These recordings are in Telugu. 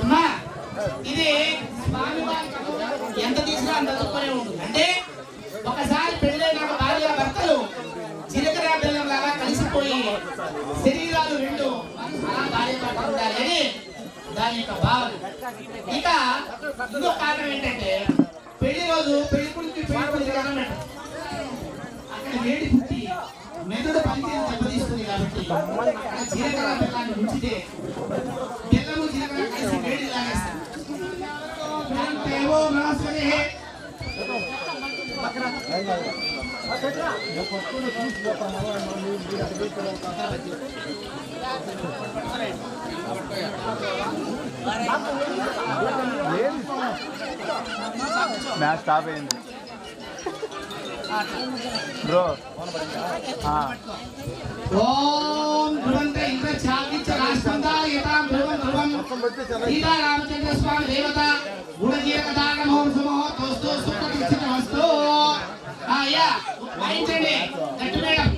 అమ్మా, ఇది స్వామివారి ఎంత తీసినా అంత తక్కువనే ఉంటుంది. అంటే ఒకసారి పెళ్ళైన భార్య భర్తలు చిలకరా బెల్లం లాగా కలిసిపోయి శరీరాలు రెండు భార్య భర్తలు ఉండాలి అని దాని యొక్క భావన. ఇక ఇంకో కారణం ఏంటంటే పెళ్ళి రోజు పెళ్ళి కొడుకు పెళ్ళి కొడుకు కారణం అక్కడ వేడి పుట్టి మెదడు పనితీరు దెబ్బతీస్తుంది కాబట్టి జీలకర్ర బెల్లాన్ని ఉంచితే బెల్లము జీలకర్ర కలిసి వేడి లాగేస్తారు దేవో నమస్కరే మ్యాచ్ స్టాప్ అయింది బ్రో ఓం ధ్రువంత ఇంద్ర చాకిచ్చ రాష్ట్రంతాల యథాం ధ్రువం ధ్రువం సీతా రామచంద్ర స్వామి దేవత గుణజీరక దాన మహోత్సవో దోస్తో సుఖ వస్తు అయ్యా వాయించండి గట్టి మేడం.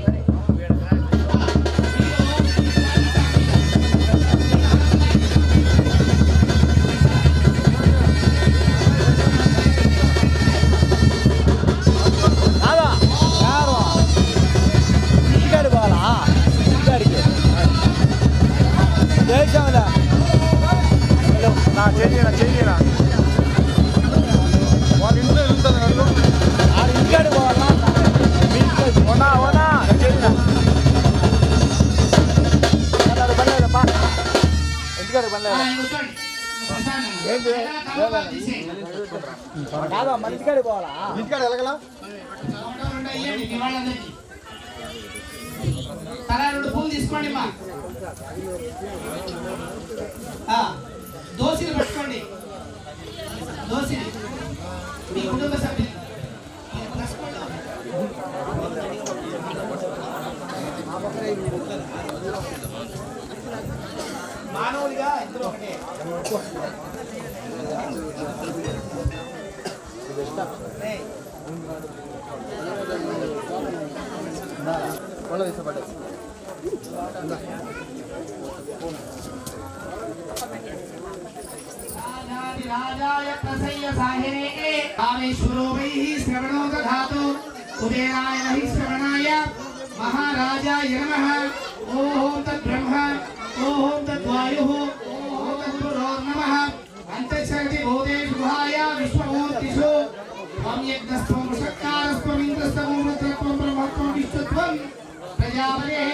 నా చేయరా చేయరా వాళ్ళ ఇంట్లో వెళ్తుంది కాదా మన ఇంటికాడికి పోవాలా? ఇంటికాడ వెళ్ళగలా. తలా రెండు పూలు తీసుకోండి మా. ఆ, దోశలు పెట్టుకోండి. దోశలు మీ కుటుంబ మానవుడిగా ఇద్దరు ఒకటే ఏయ్, వాళ్ళ తీసపడ్డా राजाय प्रसय्य साहिने कामेश्वरो वै श्रवणो दधातु कुबेराय नहि श्रवणाय महाराजाय नमः ओम तद्ब्रह्म वायुः नमः अन्तरिक्षति भूतेषु गुहाय विश्वमूर्तिषु त्वं यज्ञस्त्वं वृषक्कारस्त्वम् इन्द्रस्त्वं रुद्रत्वं ब्रह्मत्वं विश्वत्वं प्रजापतेः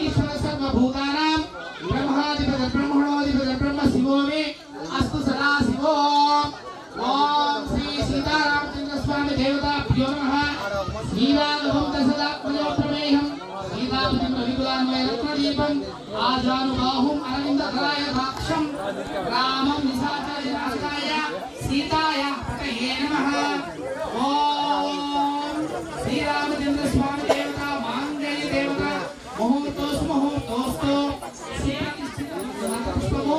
ईश्वर सर्वभूतानां ब्रह्माधिपतिर्ब्रह्मणोऽधिपतिर्ब्रह्म शिवो मे अस्तु सदा शिवो। ॐ श्री सीतारामचन्द्रस्वामी देवताभ्यो नमः। जीवानुभवं दशदात्मजो प्रमेयम् సీతాపతిం రవికులాన్వయ రత్నదీపం ఆజానుబాహుం అరవిందధరాయ భాక్షం. రామం నిశాచార్య వినాశకాయ సీతాయ పటయే నమ. ఓం శ్రీరామచంద్ర స్వామి దేవత మాంగళ్య దేవత ముహూర్తోస్ ముహూర్తోస్తో పుష్పము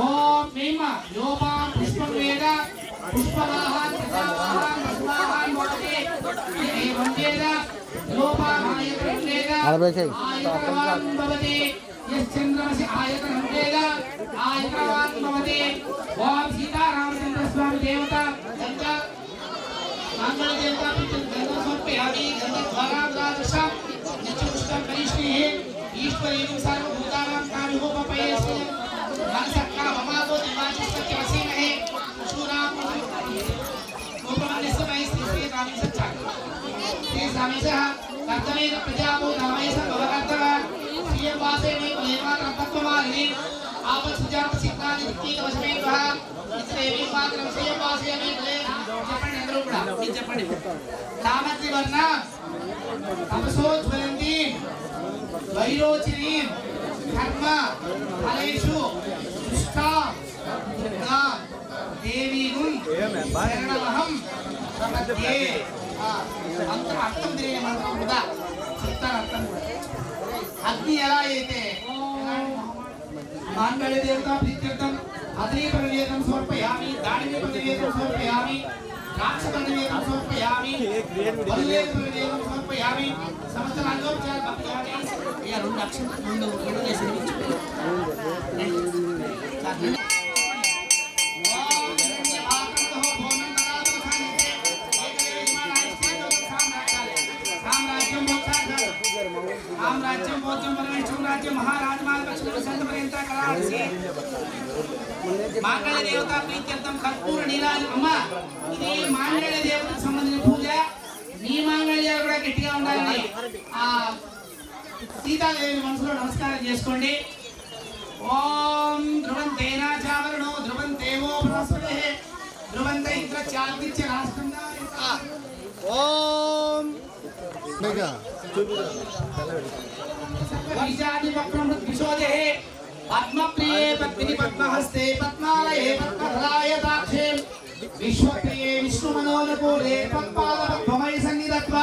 ఓం మేమ యోపా పుష్పం వేద పుష్పవాహాన్ ప్రజావాహాన్ వసువాహాన్ మోడతే ఏవం వేద యోపామాయతనం వేద దేవత. సమేశः కర్తమేన ప్రజాపో ధర్మేశ భవకర్తవ సీఎం వాసే మే కులేమాత్ర తత్వమాలిని ఆపత్సుజాత సిద్ధాన్ని విత్తీక వశమే త్వః ఇత్రేవి మాత్రం సీఎం వాసే మే కులే చెప్పండి అందరూ కూడా. మీరు చెప్పండి. కామత్రి వర్ణ తపసోజ్వలంతి వైరోచిని కర్మ ఫలేషు దుష్టా దుర్గా దేవీను శరణమహం. ప్రపద్యే మంత్రం అర్థం మంత్రం కూడా చెప్తాను అర్థం కూడా అగ్ని ఎలా అయితే మాంగళ్య దేవత ప్రీత్యర్థం అగ్ని ప్రవేదం సమర్పయామి దాడిని ప్రవేదం సమర్పయామి సమర్పయామి వల్లేఖనివేదం సమర్పయామి సమస్త ఇక రెండు అక్షరం రెండు రెండు వేసి సామ్రాజ్యం భోజ్యం పరమేశ్వరం రాజ్యం మహారాజమాల లక్ష్మణ సంత పర్యంత కళాసి మాంగళ్య దేవత ప్రీత్యర్థం కర్పూర నీరాజు అమ్మ ఇది మాంగళ్య దేవతకు సంబంధించిన పూజ. మీ మాంగళ్యాలు కూడా గట్టిగా ఉండాలని ఆ సీతాదేవి మనసులో నమస్కారం చేసుకోండి. ఓం ధ్రువంతే నాచావరణో ధ్రువంతేవో బృహస్పతి. ధ్రువంత ఇంద్ర చాల్కిత్య రాష్ట్రంగా. ఓం. వర్షాదివక్రమృద్విశోదే పద్మప్రియే పద్మిని పద్మహస్తే పద్మాలయే పద్మహరాయ దాక్షే విశ్వప్రియే విష్ణుమనోనుకూలే పద్మాలపద్మమయ సన్నిధత్వ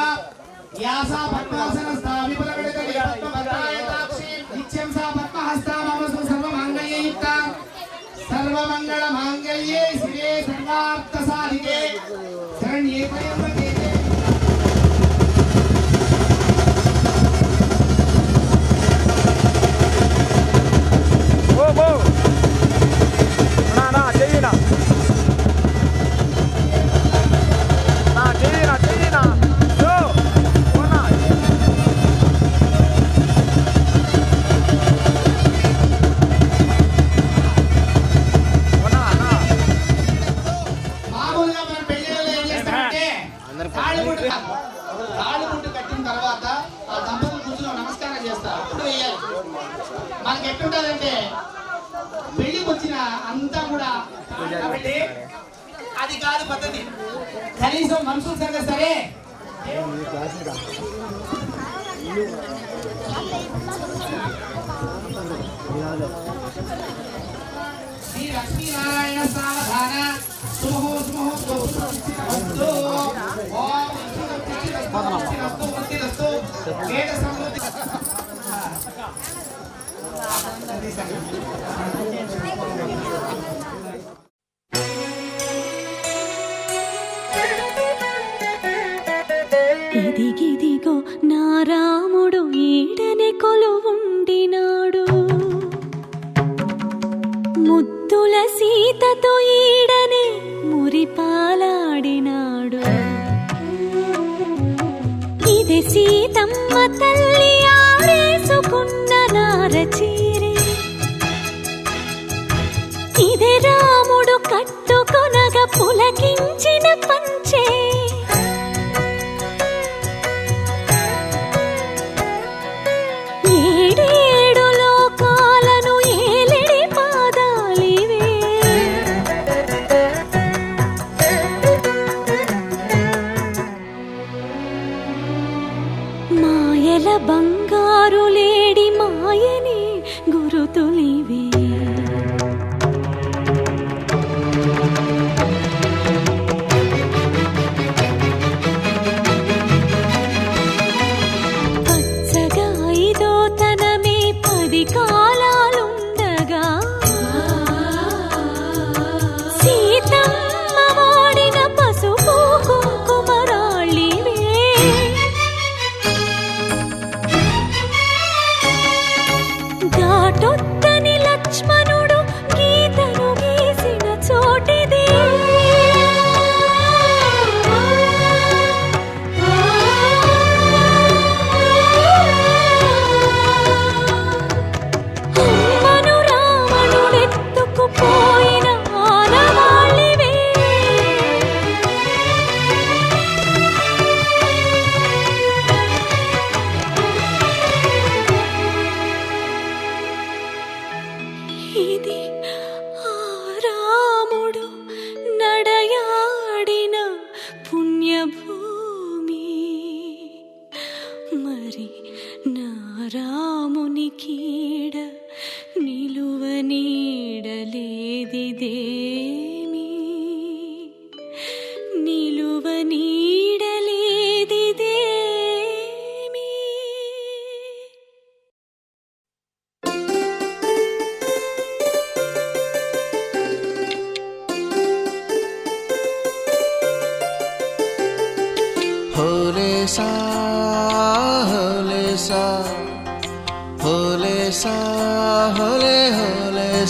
యాసా పద్మాసన స్థావిపులకడకలి పద్మభద్రాయ దాక్షే నిత్యం సా పద్మహస్తా మమ సర్వమంగళయుక్త సర్వమంగళ మాంగళ్యే శివే సర్వార్థ సాధికే శరణ్యే పర్యవ నా చెయ్యినా నా. చెయ్యినా అది కాదు పద్ధతి కనీసం మనుషులు సరిగ్గా సరే శ్రీ లక్ష్మీనారాయణ సావధాన సుమహో సుమహో వస్తు ఓం వృత్తిరస్తు వృత్తిరస్తు వేద సమృద్ధి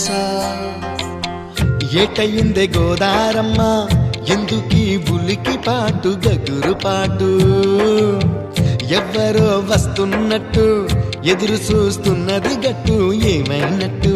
హోలేసా ఏటయిందే గోదారమ్మ ఎందుకీ ఉలికి పాటు గగురు పాటు? ఎవ్వరో వస్తున్నట్టు ఎదురు చూస్తున్నది గట్టు ఏమైనట్టు?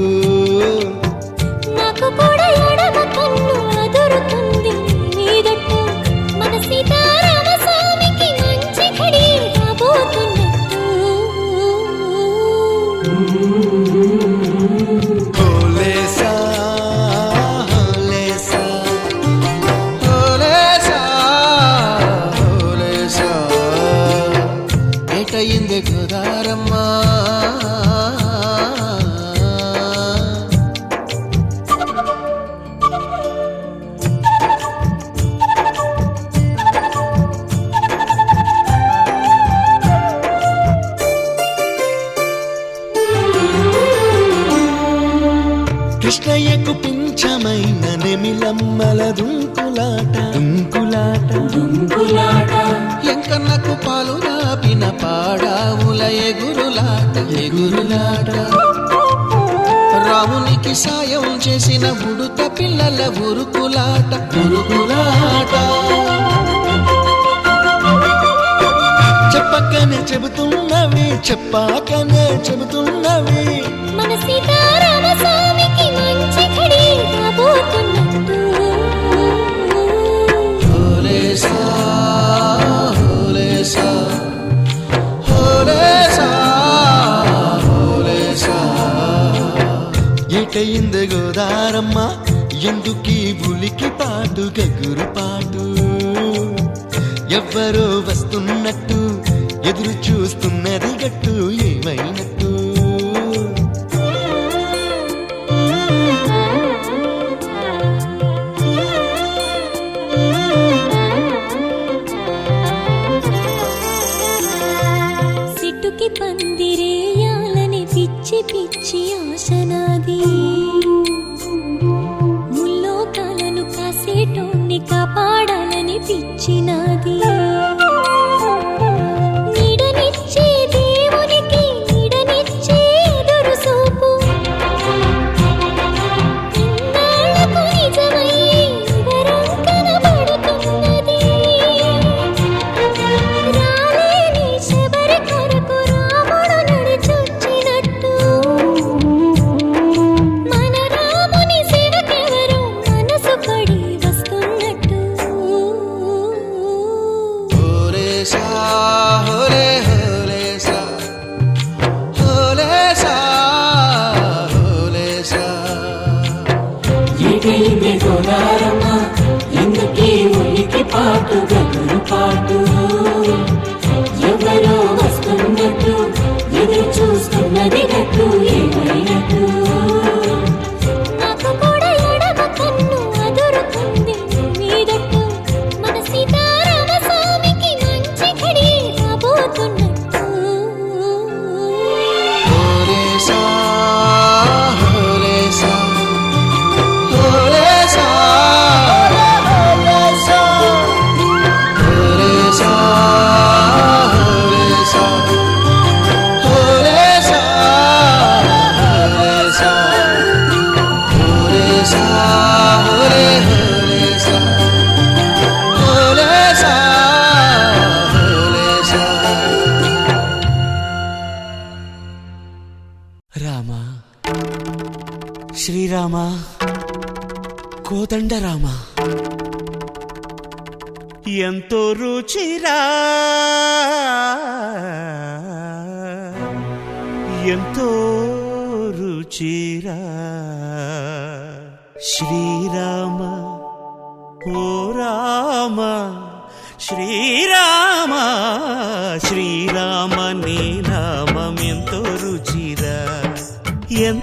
చెప్పాకనే చెబుతున్నవి. మన సీతారామ స్వామికి మంచి ఘడి రాబోతున్నట్టు హోలేసా హోలేసా హోలేసా హోలేసా ఏటయింది గోదారమ్మ ఎందుకీ ఉలికి పాటు గగురు పాటు? ఎవ్వరో వస్తున్నట్టు ఎదురు చూస్తున్నది గట్టు ఏమైనట్టు? సిట్టుకి పందిరేయాలని పిచ్చి పిచ్చి ఆశనాది. ముల్లోకాలను కాసేటోన్ని కాపాడాలని పిచ్చినాది. ఏటైంది గోదారమ్మ ఎందుకే ఉలికి పాటు గగురు పాటు? ఎవరో వస్తున్నట్టు ఎదురు చూస్తున్నది గట్టు. రామా. కోదండ రామ. ఎంతో రుచిరా. ఎంతో రుచిరా. శ్రీరామ ఓ రామ శ్రీరామ. శ్రీరామ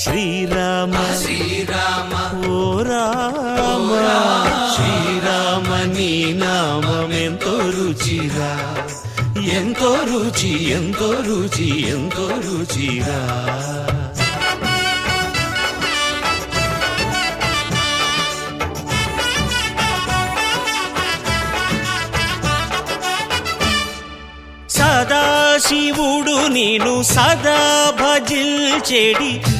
శ్రీరామ. శ్రీరామ. ఓ రామ. శ్రీరామ నీ నామమెంతో రుచిరా. ఎంతో రుచి ఎంతో రుచి ఎంతో రుచిరా. సదాశివుడు నేను సదా భజిల్చెడి.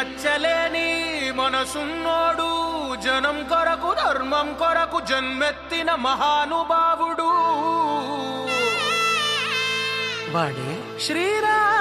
మచ్చలేని మనసున్నోడు జనం కొరకు ధర్మం కొరకు జన్మెత్తిన మహానుభావుడు. వాడే శ్రీరాముడు